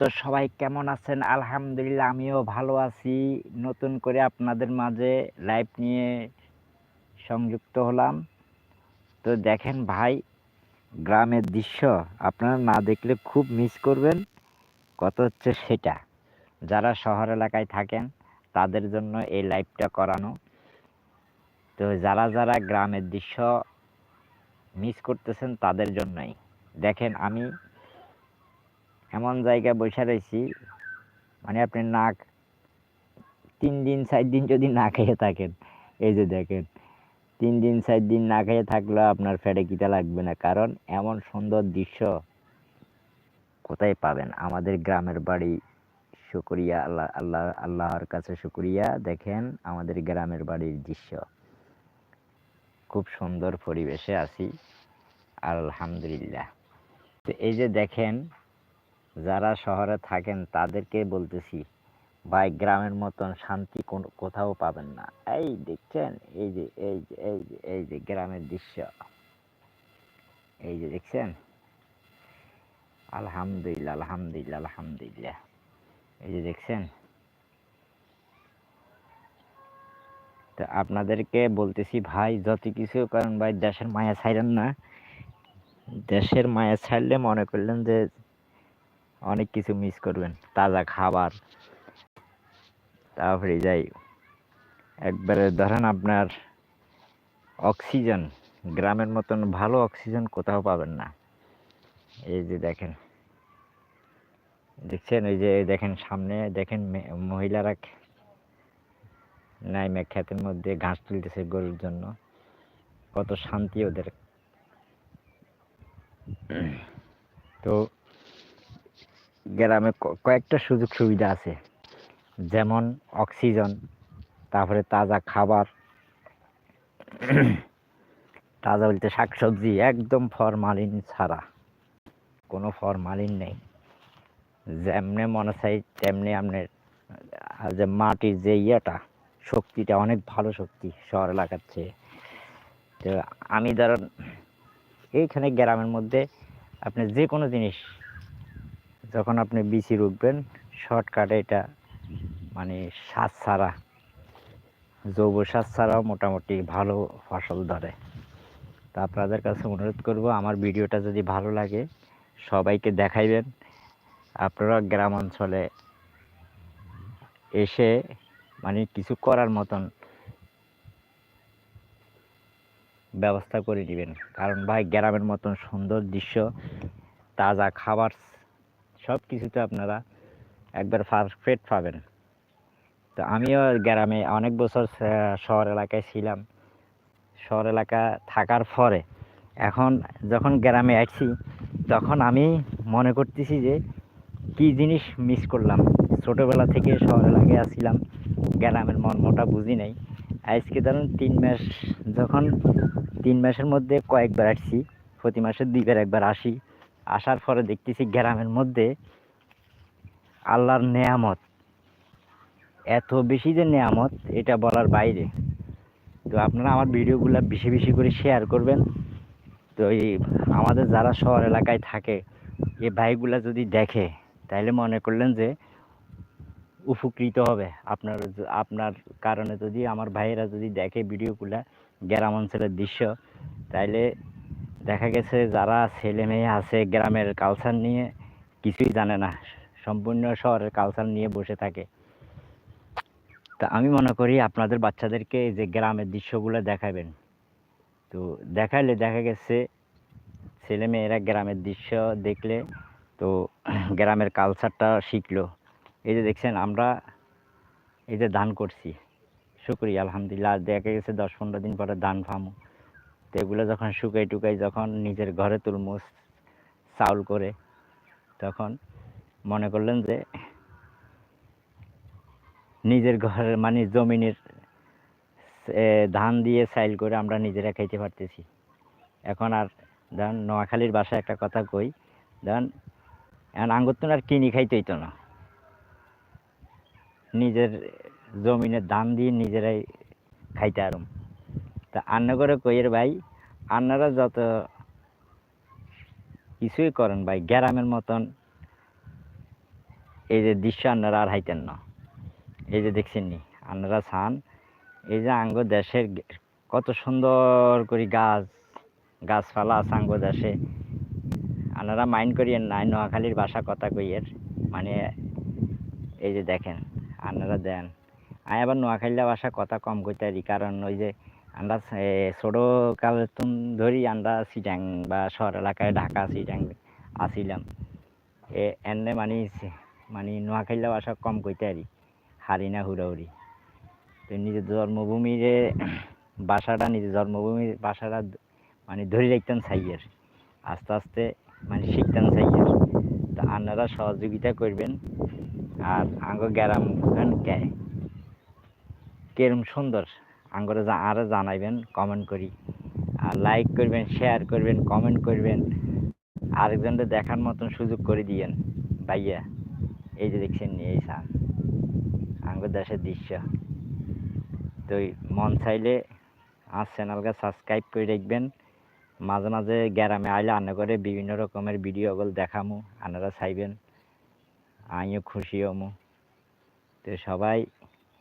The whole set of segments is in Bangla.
তো সবাই কেমন আছেন? আলহামদুলিল্লাহ, আমিও ভালো আছি। নতুন করে আপনাদের মাঝে লাইভ নিয়ে সংযুক্ত হলাম। তো দেখেন ভাই, গ্রামের দৃশ্য, আপনারা না দেখলে খুব মিস করবেন। কত হচ্ছে সেটা। যারা শহর এলাকায় থাকেন, তাদের জন্য এই লাইভটা করানো। তো যারা যারা গ্রামের দৃশ্য মিস করতেছেন, তাদের জন্যই। দেখেন আমি এমন জায়গায় বসে রয়েছি মানে আপনি নাক তিন দিন, চার দিন যদি না খেয়ে থাকেন, এই যে দেখেন, তিন দিন, চার দিন না খেয়ে থাকলেও আপনার ফেটে কিটা লাগবে না, কারণ এমন সুন্দর দৃশ্য কোথায় পাবেন? আমাদের গ্রামের বাড়ি শুকরিয়া, আল্লাহ আল্লাহ, আল্লাহর কাছে শুকরিয়া। দেখেন আমাদের গ্রামের বাড়ির দৃশ্য। খুব সুন্দর পরিবেশে আছি। আলহামদুলিল্লাহ। তো এই যে দেখেন যারা শহরে থাকেন তাদেরকে বলতেছি, ভাই, গ্রামের মতন শান্তি কোথাও পাবেন না। এই দেখছেন? এই যে এই যে এই যে এই যে গ্রামের দৃশ্য। এই যে দেখছেন? আলহামদুলিল্লাহ আলহামদুলিল্লাহ আলহামদুলিল্লাহ। এই যে দেখছেন? তো আপনাদেরকে বলতেছি, ভাই, যত কিছু করেন, ভাই, দেশের মায়া ছাইরেন না। দেশের মায়া ছাড়লে মনে করলেন যে অনেক কিছু মিস করবেন, তাজা খাবার। তারপরে যাই, একবারে ধরেন আপনার অক্সিজেন গ্রামের মতন ভালো অক্সিজেন কোথাও পাবেন না। এই যে দেখেন, দেখছেন ওই যে দেখেন সামনে দেখেন মহিলারা নাইমে ক্ষেতের মধ্যে ঘাস তুলতেছে গরুর জন্য। কত শান্তি ওদের। তো গ্রামে কয়েকটা সুযোগ সুবিধা আছে। যেমন অক্সিজেন, তারপরে তাজা খাবার, তাজা বলতে শাকসবজি, একদম ফরমালিন ছাড়া। কোনো ফরমালিন নেই। যেমনে মনে চাই, তেমনি আপনার যে মাটির যে ইয়েটা, শক্তিটা অনেক ভালো শক্তি শহর এলাকার চেয়ে। তো আমি ধরেন, এইখানে গ্রামের মধ্যে আপনি যে কোনো জিনিস যখন আপনি বিচি রুখবেন, শর্টকাটে এটা মানে সার ছাড়া জৈব সার ছাড়াও মোটামুটি ভালো ফসল ধরে। তা আপনাদের কাছে অনুরোধ করব, আমার ভিডিওটা যদি ভালো লাগে, সবাইকে দেখাইবেন। আপনারা গ্রাম অঞ্চলে এসে মানে কিছু করার মতন ব্যবস্থা করে নেবেন কারণ ভাই, গ্রামের মতন সুন্দর দৃশ্য, তাজা খাবার সব কিছুতে আপনারা একবার পারফেক্ট পাবেন। তো আমিও গ্রামে অনেক বছর শহর এলাকায় ছিলাম। শহর এলাকা থাকার পরে এখন যখন গ্রামে আসছি তখন আমি মনে করতেছি যে কি জিনিস মিস করলাম। ছোটোবেলা থেকে শহর এলাকায় আসছিলাম গ্রামের মর্মটা বুঝি নাই। আজকে ধরুন তিন মাস, যখন তিন মাসের মধ্যে কয়েকবার আসছি, প্রতি মাসে দুইবার একবার আসি। আসার পরে দেখতেছি গ্রামের মধ্যে আল্লাহর নেয়ামত। এত বেশি যে নেয়ামত, এটা বলার বাইরে। তো আপনারা আমার ভিডিওগুলো বেশি বেশি করে শেয়ার করবেন। তো এই আমাদের যারা শহর এলাকায় থাকে এই ভাইগুলা যদি দেখে তাহলে মনে করলেন যে উপকৃত হবে। আপনার আপনার কারণে যদি আমার ভাইয়েরা যদি দেখে ভিডিওগুলা, গ্রাম অঞ্চলের দৃশ্য, তাইলে দেখা গেছে যারা ছেলে মেয়ে আছে গ্রামের কালচার নিয়ে কিছুই জানে না। সম্পূর্ণ শহরের কালচার নিয়ে বসে থাকে। তা আমি মনে করি আপনাদের বাচ্চাদেরকে এই যে গ্রামের দৃশ্যগুলো দেখাবেন। তো দেখাইলে দেখা গেছে ছেলে মেয়েরা গ্রামের দৃশ্য দেখলে তো গ্রামের কালচারটা শিখলো। এই যে দেখছেন আমরা এই যে দান করছি। শুক্রিয়া, আলহামদুলিল্লাহ। দেখা গেছে দশ পনেরো দিন পরে দান ফামু তো এগুলো যখন শুকাই টুকাই যখন নিজের ঘরে তুলমু চাউল করে, তখন মনে করলেন যে নিজের ঘরের মানে জমিনের ধান দিয়ে সাইল করে আমরা নিজেরা খাইতে পারতেছি। এখন আর ধরেন নোয়াখালীর বাসায় একটা কথা কই, ধরেন এখন আঙ্গুর তো আর কিনি খাইতে হইতো না। নিজের জমিনের ধান দিয়ে নিজেরাই খাইতে আরম তা আন্ন করে কইয়ের ভাই? আন্নারা যত কিছুই করেন ভাই, গ্রামের মতন। এই যে দৃশ্য আপনারা আর হাইতেন না। এই যে দেখছেন নি আপনারা ছান। এই যে আঙ্গ দেশের কত সুন্দর করে গাছ, গাছপালা আছে আঙ্গ দেশে। আপনারা মাইন্ড করিয়েন নাই নোয়াখালীর ভাষা কথা কইয়ের মানে এই যে দেখেন আপনারা দেন। আমি আবার নোয়াখালীর ভাষা কথা কম কইতে পারি কারণ ওই যে আমরা ছোটো কালের ধরি আমরা সিটাং বা শহর এলাকায় ঢাকা, সিটাং আসিলাম। এ, এনে মানে মানে নোয়াখালীর ভাষা কম কইতে পারি হারি না হুড়াহুড়ি। তো নিজের জন্মভূমির বাসাটা, নিজের জন্মভূমির বাসাটা মানে ধরে রাখতেন চাইয়ের আস্তে আস্তে মানে শিখতেন চাইয়ের তো আপনারা সহযোগিতা করবেন। আর আঙ্গ গ্যারাম কেরম সুন্দর। আঙ্গরে আরও জানাইবেন কমেন্ট করি। আর লাইক করবেন শেয়ার করবেন কমেন্ট করবেন। আরেকজনকে দেখার মতন সুযোগ করে দিয়েন। ভাইয়া, এই যে দেখছেন এই সান আঙ্গ দেশের দৃশ্য। তো মন চাইলে আমার চ্যানেলকে সাবস্ক্রাইব করে রাখবেন। মাঝে মাঝে গ্রামে আইলে আনা করে বিভিন্ন রকমের ভিডিওগুলো দেখামু আনারা চাইবেন। আমিও খুশি হমু। তো সবাই,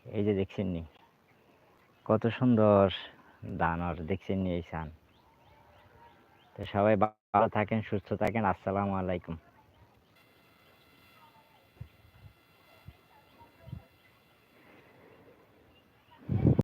এই যে দেখছেন নি কত সুন্দর দানর দেখছেন নিয়েছেন তো সবাই ভালো থাকেন সুস্থ থাকেন। আসসালামু আলাইকুম।